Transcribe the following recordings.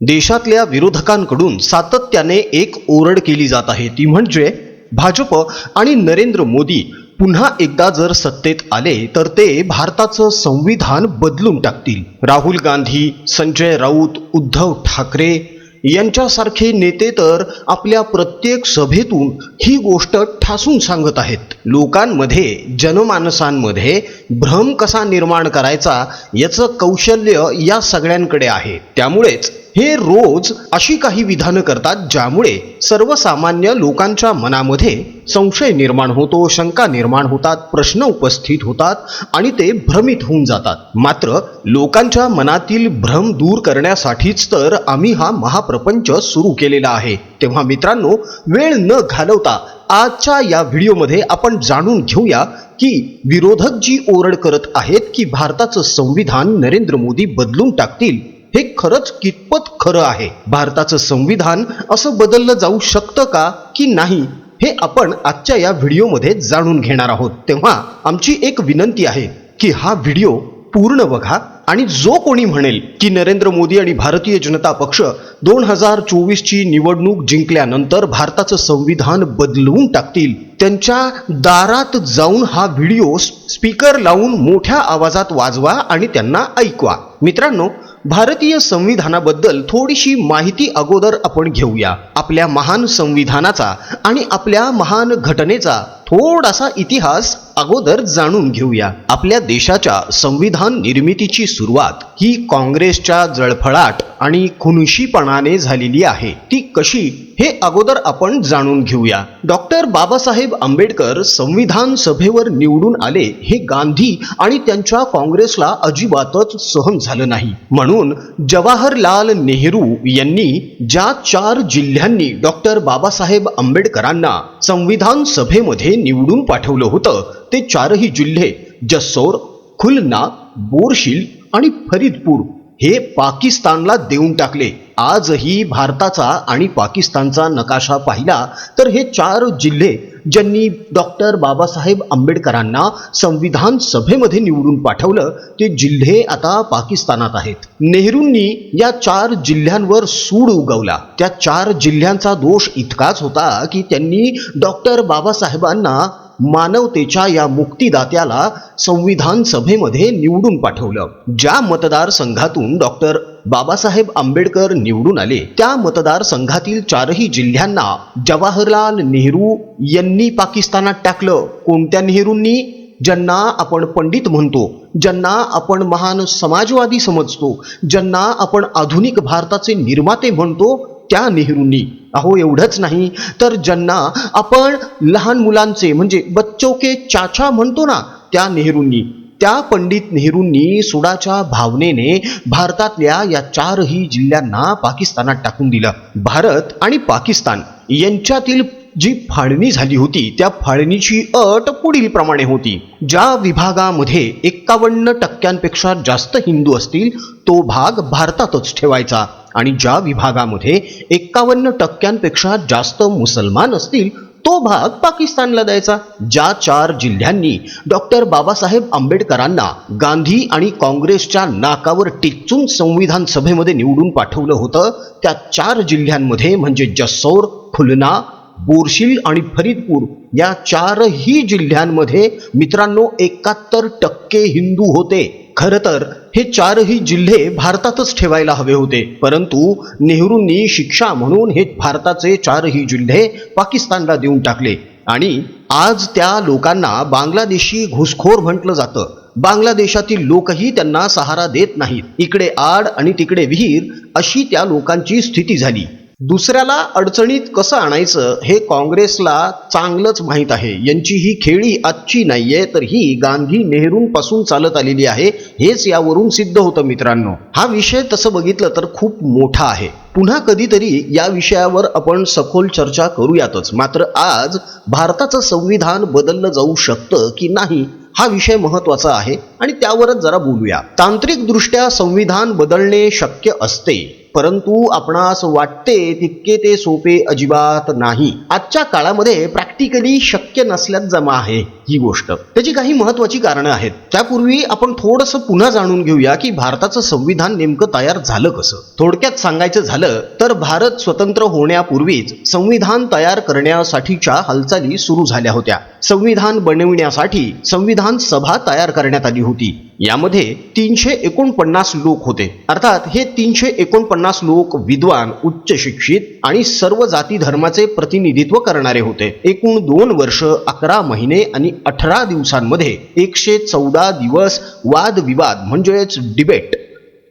देशातल्या विरोधकांकडून सातत्याने एक ओरड केली जात आहे. ती म्हणजे भाजप आणि नरेंद्र मोदी पुन्हा एकदा जर सत्तेत आले तर ते भारताचं संविधान बदलून टाकतील. राहुल गांधी संजय राऊत उद्धव ठाकरे यांच्यासारखे नेते तर आपल्या प्रत्येक सभेतून ही गोष्ट ठासून सांगत आहेत. लोकांमध्ये जनमानसांमध्ये भ्रम कसा निर्माण करायचा याचं कौशल्य या सगळ्यांकडे आहे. त्यामुळेच हे रोज अशी काही विधानं करतात ज्यामुळे सर्वसामान्य लोकांच्या मनामध्ये संशय निर्माण होतो शंका निर्माण होतात प्रश्न उपस्थित होतात आणि ते भ्रमित होऊन जातात. मात्र लोकांच्या मनातील भ्रम दूर करण्यासाठीच तर आम्ही हा महाप्रपंच सुरू केलेला आहे. तेव्हा मित्रांनो वेळ न घालवता आजच्या या व्हिडिओमध्ये आपण जाणून घेऊया की विरोधक जी ओरड करत आहेत की भारताचं संविधान नरेंद्र मोदी बदलून टाकतील हे खरंच कितपत खरं आहे? भारताचं संविधान असं बदललं जाऊ शकतं का की नाही हे आपण आजच्या या व्हिडिओमध्ये जाणून घेणार आहोत. तेव्हा आमची एक विनंती आहे की हा व्हिडिओ पूर्ण बघा आणि जो कोणी म्हणेल की नरेंद्र मोदी आणि भारतीय जनता पक्ष दोन हजार चोवीसची निवडणूक जिंकल्यानंतर भारताचं संविधान बदलवून टाकतील त्यांच्या दारात जाऊन हा व्हिडिओ स्पीकर लावून मोठ्या आवाजात वाजवा आणि त्यांना ऐकवा. मित्रांनो भारतीय संविधानाबद्दल थोडीशी माहिती अगोदर आपण घेऊया. आपल्या महान संविधानाचा आणि आपल्या महान घटनेचा थोडासा इतिहास अगोदर जाणून घेऊया. आपल्या देशाच्या संविधान निर्मितीची सुरुवात ही काँग्रेसच्या जळफळाट आणि खुनशीपणाने झालेली आहे. ती कशी हे अगोदर आपण जाणून घेऊया. डॉक्टर बाबासाहेब आंबेडकर संविधान सभेवर निवडून आले हे गांधी आणि त्यांच्या काँग्रेसला अजिबातच सहन झालं नाही. म्हणून जवाहरलाल नेहरू यांनी ज्या चार जिल्ह्यांनी डॉक्टर बाबासाहेब आंबेडकरांना संविधान सभेमध्ये निवडून पाठवलं होतं. ते चारही जिल्हे जसोर खुलना बोरशील आणि फरीदपूर हे पाकिस्तानला देऊन टाकले. आजही भारताचा आणि पाकिस्तानचा नकाशा पाहिला तर हे चार जिल्हे ज्यांनी डॉक्टर बाबासाहेब आंबेडकरांना संविधान सभेमध्ये निवडून पाठवलं ते जिल्हे आता पाकिस्तानात आहेत. नेहरूंनी या चार जिल्ह्यांवर सूड उगवला. त्या चार जिल्ह्यांचा दोष इतकाच होता की त्यांनी डॉक्टर बाबासाहेबांना मानवतेच्या या मुक्तीदात्याला संविधान सभेमध्ये निवडून पाठवलं. ज्या मतदारसंघातून डॉक्टर बाबासाहेब आंबेडकर निवडून आले. त्या मतदारसंघातील चारही जिल्ह्यांना जवाहरलाल नेहरू यांनी पाकिस्तानात टाकलं. कोणत्या नेहरूंनी? ज्यांना आपण पंडित म्हणतो ज्यांना आपण महान समाजवादी समजतो ज्यांना आपण आधुनिक भारताचे निर्माते म्हणतो त्या नेहरूंनी. अहो एवढंच नाही. तर ज्यांना आपण लहान मुलांचे म्हणजे बच्चो के चाचा म्हणतो ना त्या नेहरूंनी. त्या पंडित नेहरूंनी सुडाच्या भावनेने भारतातल्या या चारही जिल्ह्यांना पाकिस्तानात टाकून दिलं. भारत आणि पाकिस्तान यांच्यातील जी फाळणी झाली होती त्या फाळणीची अट पुढील प्रमाणे होती. ज्या विभागामध्ये एक्कावन्न टक्क्यांपेक्षा जास्त हिंदू असतील तो भाग भारतातच ठेवायचा. आणि ज्या विभागामध्ये एक्कावन्न टक्क्यांपेक्षा जास्त मुसलमान असतील तो भाग पाकिस्तानला द्यायचा. ज्या चार जिल्ह्यांनी डॉक्टर बाबासाहेब आंबेडकरांना गांधी आणि काँग्रेसच्या नाकावर टिचून संविधान सभेमध्ये निवडून पाठवलं होतं त्या चार जिल्ह्यांमध्ये म्हणजे जसौर खुलना बोरशील आणि फरीदपूर या चारही जिल्ह्यांमध्ये मित्रांनो एकाहत्तर टक्के हिंदू होते. खरं तर हे चारही जिल्हे भारतातच ठेवायला हवे होते. परंतु नेहरूंनी शिक्षा म्हणून हे भारताचे चारही जिल्हे पाकिस्तानला देऊन टाकले. आणि आज त्या लोकांना बांगलादेशी घुसखोर म्हटलं जातं. बांगलादेशातील लोकही त्यांना सहारा देत नाहीत. इकडे आड आणि तिकडे विहीर अशी त्या लोकांची स्थिती झाली. दुसऱ्याला अडचणीत कसं आणायचं हे काँग्रेसला चांगलंच माहीत आहे. यांची ही खेळी आजची नाहीये तर ही गांधी नेहरूंपासून चालत आलेली आहे हेच यावरून सिद्ध होतं मित्रांनो. हा विषय तसं बघितलं तर खूप मोठा आहे. पुन्हा कधीतरी या विषयावर आपण सखोल चर्चा करूयातच. मात्र आज भारताचं संविधान बदललं जाऊ शकतं की नाही हा विषय महत्त्वाचा आहे आणि त्यावरच जरा बोलूया. तांत्रिकदृष्ट्या संविधान बदलणे शक्य असते. परंतु आपणास वाटते तितके ते सोपे अजिबात नाही. आजच्या काळामध्ये प्रॅक्टिकली शक्य नसल्यात जमा आहे ही गोष्ट. त्याची काही महत्वाची कारणं आहेत. त्यापूर्वी आपण थोडस पुन्हा जाणून घेऊया की भारताचं संविधान नेमकं तयार झालं कसं? थोडक्यात सांगायचं झालं तर भारत स्वतंत्र होण्यापूर्वीच संविधान तयार करण्यासाठीच्या हालचाली सुरू झाल्या होत्या. संविधान बनविण्यासाठी संविधान सभा तयार करण्यात आली होती. यामध्ये तीनशे एकोणपन्नास लोक होते. अर्थात हे तीनशे एकोणपन्नास पन्नास लोक विद्वान उच्च शिक्षित आणि सर्व जाती धर्माचे प्रतिनिधित्व करणारे होते. एकूण दोन वर्ष अकरा महिने आणि अठरा दिवसांमध्ये एकशे चौदा दिवस वादविवाद म्हणजेच डिबेट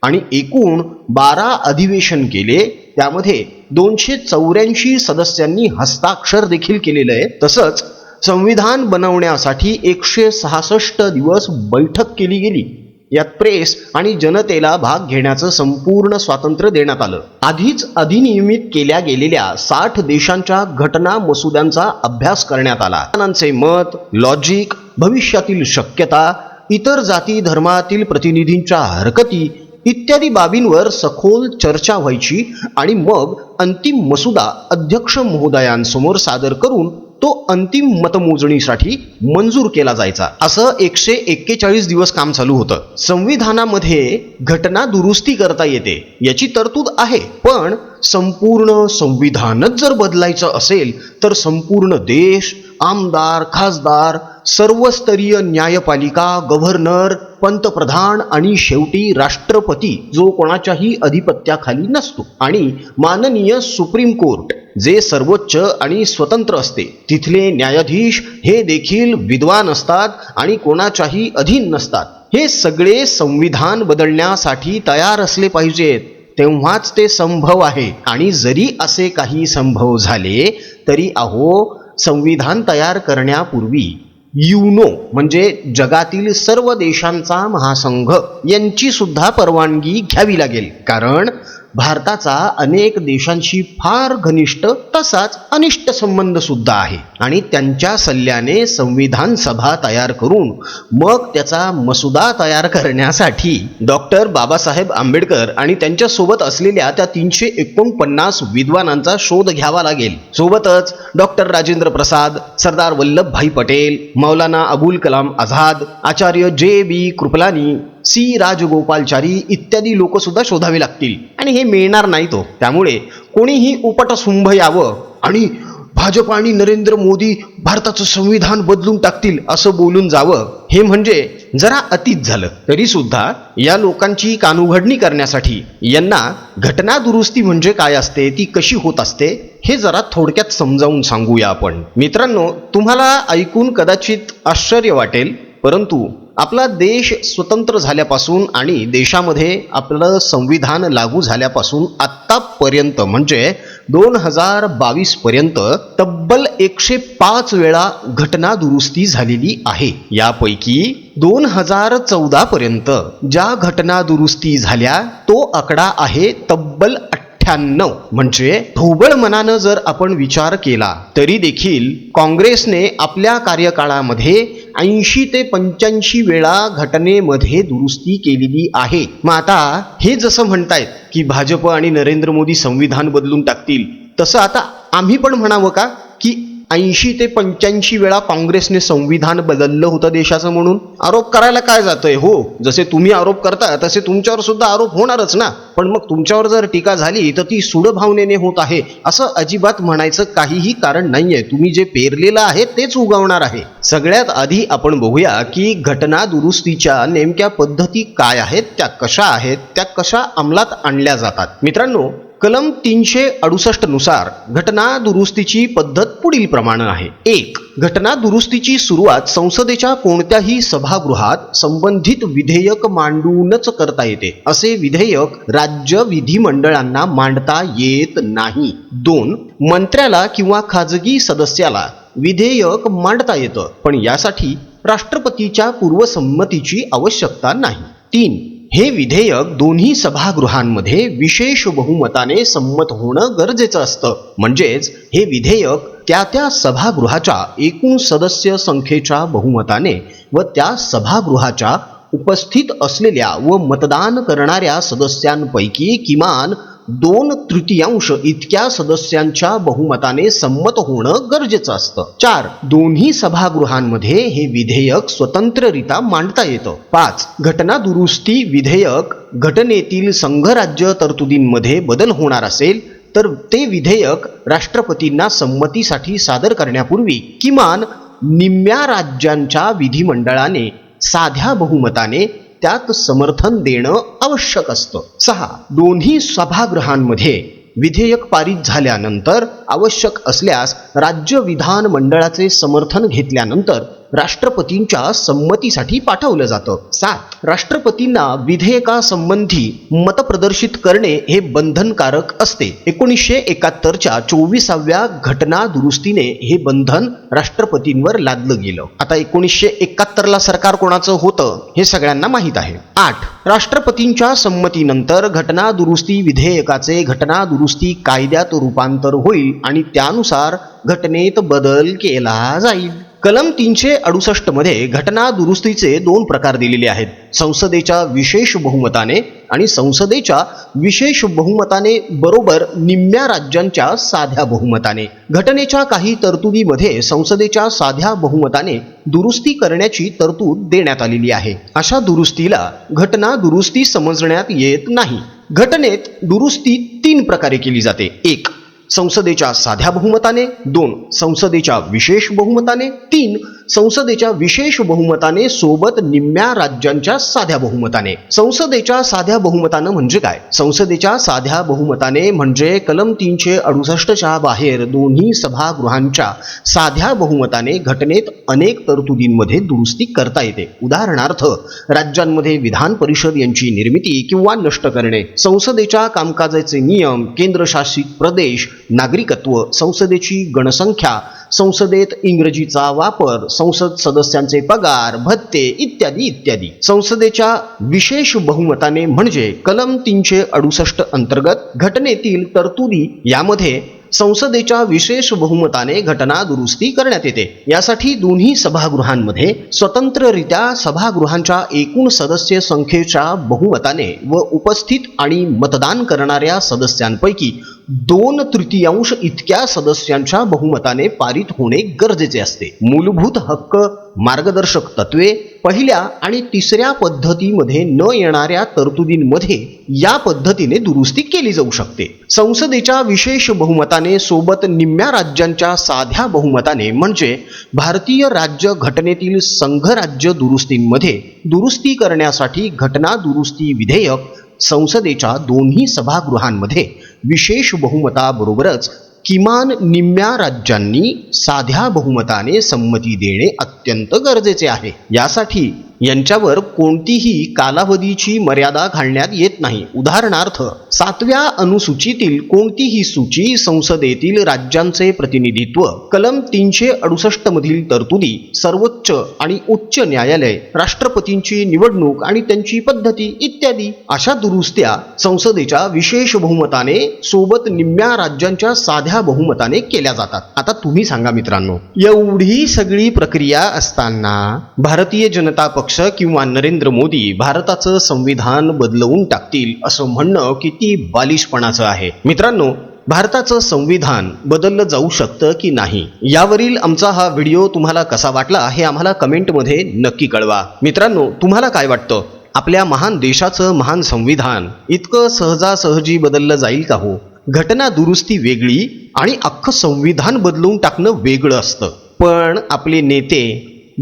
आणि एकूण बारा अधिवेशन केले. त्यामध्ये दोनशे चौऱ्याऐंशी सदस्यांनी हस्ताक्षर देखील केलेलं आहे तसंच संविधान बनवण्यासाठी एकशे सहासष्ट दिवस बैठक केली गेली. यात प्रेस आणि जनतेला भाग घेण्याचं संपूर्ण स्वातंत्र्य देण्यात आलं. आधीच अधिनियमित केल्या गेलेल्या साठ देशांच्या घटना मसुद्यांचा अभ्यास करण्यात आला. मत लॉजिक भविष्यातील शक्यता इतर जाती धर्मातील प्रतिनिधींच्या हरकती इत्यादी बाबींवर सखोल चर्चा व्हायची आणि मग अंतिम मसुदा अध्यक्ष महोदयांसमोर सादर करून तो अंतिम मतमोजणीसाठी मंजूर केला जायचा. असं एकशे एक्केचाळीस दिवस काम चालू होतं. संविधानामध्ये घटना दुरुस्ती करता येते याची तरतूद आहे. पण संपूर्ण संविधानच जर बदलायचं असेल तर संपूर्ण देश आमदार खासदार सर्वस्तरीय न्यायपालिका गव्हर्नर पंतप्रधान आणि शेवटी राष्ट्रपती जो कोणाच्याही अधिपत्याखाली नसतो. आणि माननीय सुप्रीम कोर्ट जे सर्वोच्च आणि स्वतंत्र असते तिथले न्यायाधीश हे देखील विद्वान असतात आणि कोणाच्याही अधीन नसतात. हे सगळे संविधान बदलण्यासाठी तयार असले पाहिजेत. तेव्हाच ते संभव आहे. आणि जरी असे काही संभव झाले तरी अहो संविधान तयार करण्यापूर्वी युनो म्हणजे जगातील सर्व देशांचा महासंघ यांची सुद्धा परवानगी घ्यावी लागेल. कारण भारताचा अनेक देशांशी फार घनिष्ठ तसाच अनिष्ट संबंध सुद्धा आहे. आणि त्यांच्या सल्ल्याने संविधान सभा तयार करून मग त्याचा मसुदा तयार करण्यासाठी डॉक्टर बाबासाहेब आंबेडकर आणि त्यांच्यासोबत असलेल्या त्या तीनशे एकोणपन्नास विद्वानांचा शोध घ्यावा लागेल. सोबतच doctor Rajendra Prasad Sardar Vallabhbhai Patel Maulana Abul Kalam Azad Acharya J B Kripalani C Rajagopalachari इत्यादी लोक सुद्धा शोधावे लागतील. आणि हे मिळणार नाही तो हो. त्यामुळे कोणीही उपटसुंभ यावं आणि भाजप आणि नरेंद्र मोदी भारताचं संविधान बदलून टाकतील असं बोलून जावं हे म्हणजे जरा अतीत झालं. तरी सुद्धा या लोकांची कानुघडणी करण्यासाठी यांना घटना दुरुस्ती म्हणजे काय असते ती कशी होत असते हे जरा थोडक्यात समजावून सांगूया आपण. मित्रांनो तुम्हाला ऐकून कदाचित आश्चर्य वाटेल परंतु आपला देश स्वतंत्र झाल्यापासून आणि देशामध्ये आपलं संविधान लागू झाल्यापासून आत्तापर्यंत म्हणजे दोन हजार बावीसपर्यंत तब्बल एकशे पाच वेळा घटना दुरुस्ती झालेली आहे. यापैकी दोन हजार चौदापर्यंत ज्या घटना दुरुस्ती झाल्या तो आकडा आहे तब्बल अठ्ठ्याण्णव. म्हणजे ढोबळ मनानं जर आपण विचार केला तरी देखील काँग्रेसने आपल्या कार्यकाळामध्ये ऐंशी ते पंच्याऐंशी वेळा घटनेमध्ये दुरुस्ती केलेली आहे. मग आता हे जसं म्हणतायत की भाजप आणि नरेंद्र मोदी संविधान बदलून टाकतील तसं आता आम्ही पण म्हणावं का की ऐंशी ते पंच्याऐंशी वेळा काँग्रेसने संविधान बदललं होतं देशाचं म्हणून. आरोप करायला काय जातंय? हो जसे तुम्ही आरोप करता तसे तुमच्यावर सुद्धा आरोप होणारच ना. पण मग तुमच्यावर जर टीका झाली तर ती सुडभावनेने होत आहे असं अजिबात म्हणायचं काहीही कारण नाहीये. तुम्ही जे पेरलेलं आहे तेच उगवणार आहे. सगळ्यात आधी आपण बघूया की घटना दुरुस्तीच्या नेमक्या पद्धती काय आहेत त्या कशा आहेत त्या कशा अंमलात आणल्या जातात. मित्रांनो कलम तीनशे अडुसष्टनुसार घटना दुरुस्तीची पद्धत पुढील प्रमाणे आहे. एक घटना दुरुस्तीची सुरुवात संसदेच्या कोणत्याही सभागृहात संबंधित विधेयक मांडूनच करता येते असे विधेयक राज्य विधिमंडळांना मांडता येत नाही. दोन मंत्र्याला किंवा खाजगी सदस्याला विधेयक मांडता येतं पण यासाठी राष्ट्रपतीच्या पूर्वसंमतीची आवश्यकता नाही. तीन हे विधेयक दोन्ही सभागृहांमध्ये विशेष बहुमताने संमत होणं गरजेचं असतं. म्हणजेच हे विधेयक त्या त्या सभागृहाच्या एकूण सदस्य संख्येच्या बहुमताने व त्या सभागृहाच्या उपस्थित असलेल्या व मतदान करणाऱ्या सदस्यांपैकी किमान दोन तृतीयांश इतक्या सदस्यांच्या बहुमताने संमत होणं गरजेचं असतं. चार दोन्ही सभागृहांमध्ये हे विधेयक स्वतंत्ररित्या मांडता येतं. पाच घटना दुरुस्ती विधेयक घटनेतील संघराज्य तरतुदींमध्ये बदल होणार असेल तर ते विधेयक राष्ट्रपतींना संमतीसाठी सादर करण्यापूर्वी किमान निम्म्या राज्यांच्या विधिमंडळाने साध्या बहुमताने त्यात समर्थन देणं आवश्यक असतं. सहा दोन्ही सभागृहांमध्ये विधेयक पारित झाल्यानंतर आवश्यक असल्यास राज्य विधान मंडळाचे समर्थन घेतल्यानंतर राष्ट्रपतींच्या संमतीसाठी पाठवलं जातं. सात राष्ट्रपतींना विधेयकासंबंधी मतप्रदर्शित करणे हे बंधनकारक असते. एकोणीसशे एकाहत्तरच्या चोवीसाव्या घटना दुरुस्तीने हे बंधन राष्ट्रपतींवर लादलं गेलं. आता एकोणीसशे एकाहत्तरला सरकार कोणाचं होतं हे सगळ्यांना माहीत आहे. आठ राष्ट्रपतींच्या संमतीनंतर घटना दुरुस्ती विधेयकाचे घटना दुरुस्ती कायद्यात रूपांतर होईल आणि त्यानुसार घटनेत बदल केला जाईल. कलम तीनशे अडुसष्टमध्ये घटना दुरुस्तीचे दोन प्रकार दिलेले आहेत. संसदेच्या विशेष बहुमताने आणि संसदेच्या विशेष बहुमताने बरोबर निम्म्या राज्यांच्या साध्या बहुमताने. घटनेच्या काही तरतुदीमध्ये संसदेच्या साध्या बहुमताने दुरुस्ती करण्याची तरतूद देण्यात आलेली आहे. अशा दुरुस्तीला घटना दुरुस्ती समजण्यात येत नाही. घटनेत दुरुस्ती तीन प्रकारे केली जाते. एक संसदेच्या साध्या बहुमताने दोन संसदेच्या विशेष बहुमताने तीन संसदेच्या विशेष बहुमताने सोबत निम्म्या राज्यांच्या साध्या बहुमताने. संसदेच्या साध्या बहुमतानं म्हणजे काय? संसदेच्या साध्या बहुमताने म्हणजे कलम तीनशे अडुसष्टच्या बाहेर दोन्ही सभागृहांच्या साध्या बहुमताने घटनेत अनेक तरतुदींमध्ये दुरुस्ती करता येते. उदाहरणार्थ राज्यांमध्ये विधान परिषद यांची निर्मिती किंवा नष्ट करणे संसदेच्या कामकाजाचे नियम केंद्रशासित प्रदेश नागरिकत्व संसदेची गणसंख्या संसदेत इंग्रजीचा वापर संसद सदस्यांचे पगार भत्ते इत्यादी इत्यादी. संसदेच्या विशेष बहुमताने म्हणजे कलम तीनशे अडुसष्ट अंतर्गत घटनेतील तरतुदी यामध्ये संसदेच्या विशेष बहुमताने घटना दुरुस्ती करण्यात येते. यासाठी दोन्ही सभागृहांमध्ये स्वतंत्ररित्या सभागृहांच्या एकूण सदस्य संख्येच्या बहुमताने व उपस्थित आणि मतदान करणाऱ्या सदस्यांपैकी दोन तृतीयांश इतक्या सदस्यांच्या बहुमताने पारित होणे गरजेचे असते. मूलभूत हक्क मार्गदर्शक तत्वे पहिल्या आणि तिसऱ्या पद्धतीमध्ये न येणाऱ्या तरतुदींमध्ये या पद्धतीने दुरुस्ती केली जाऊ शकते. संसदेच्या विशेष बहुमताने सोबत निम्म्या राज्यांच्या साध्या बहुमताने म्हणजे भारतीय राज्य घटनेतील संघराज्य दुरुस्तींमध्ये दुरुस्ती करण्यासाठी घटना दुरुस्ती विधेयक संसदेच्या दोन्ही सभागृहांमध्ये विशेष बहुमताबरोबरच किमान निम्म्या राज्यांनी साध्या बहुमताने संमती देणे अत्यंत गरजेचे आहे. यासाठी यांच्यावर कोणतीही कालावधीची मर्यादा घालण्यात येत नाही. उदाहरणार्थ सातव्या अनुसूचीतील कोणतीही सूची संसदेतील राज्यांचे प्रतिनिधित्व कलम तीनशे अडुसष्ट मधील तरतुदी सर्वोच्च आणि उच्च न्यायालय राष्ट्रपतींची निवडणूक आणि त्यांची पद्धती इत्यादी अशा दुरुस्त्या संसदेच्या विशेष बहुमताने सोबत निम्म्या राज्यांच्या साध्या बहुमताने केल्या जातात. आता तुम्ही सांगा मित्रांनो. एवढी सगळी प्रक्रिया असताना भारतीय जनता पक्ष किंवा नरेंद्र मोदी भारताचं संविधान बदलवून लागतील असं म्हणणं किती बालिशपणाचं आहे. मित्रांनो भारताचं संविधान बदललं जाऊ शकतं की नाही? यावरील आमचा हा व्हिडिओ तुम्हाला कसा वाटला हे आम्हाला कमेंटमध्ये नक्की कळवा. मित्रांनो तुम्हाला काय वाटतं? आपल्या महान देशाचं महान संविधान इतकं सहजासहजी बदललं जाईल का हो? घटना दुरुस्ती वेगळी आणि अख्खं संविधान बदलून टाकणं वेगळं असतं. पण आपले नेते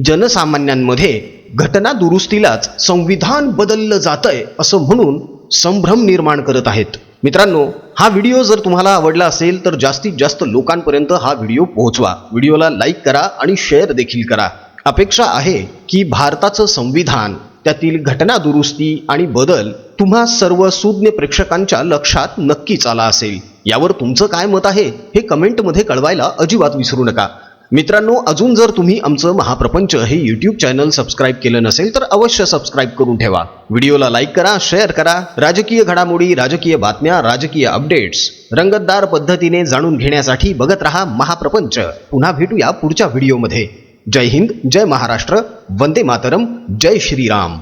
जनसामान्यांमध्ये घटना दुरुस्तीलाच संविधान बदललं जातंय असं म्हणून संभ्रम निर्माण करत आहेत. मित्रांनो हा व्हिडिओ जर तुम्हाला आवडला असेल तर जास्तीत जास्त लोकांपर्यंत हा व्हिडिओ पोहोचवा. व्हिडिओला लाईक करा आणि शेअर देखील करा. अपेक्षा आहे की भारताचं संविधान त्यातील घटना दुरुस्ती आणि बदल तुम्हा सर्व सुज्ञ प्रेक्षकांच्या लक्षात नक्कीच आला असेल. यावर तुमचं काय मत आहे हे कमेंटमध्ये कळवायला अजिबात विसरू नका. मित्रांनो अजून जर तुम्ही आमचं महाप्रपंच हे यूट्यूब चॅनल सबस्क्राईब केलं नसेल तर अवश्य सबस्क्राईब करून ठेवा. व्हिडिओला लाईक करा शेअर करा. राजकीय घडामोडी राजकीय बातम्या राजकीय अपडेट्स रंगतदार पद्धतीने जाणून घेण्यासाठी बघत रहा महाप्रपंच. पुन्हा भेटूया पुढच्या व्हिडिओमध्ये. जय हिंद जय महाराष्ट्र वंदे मातरम जय श्रीराम.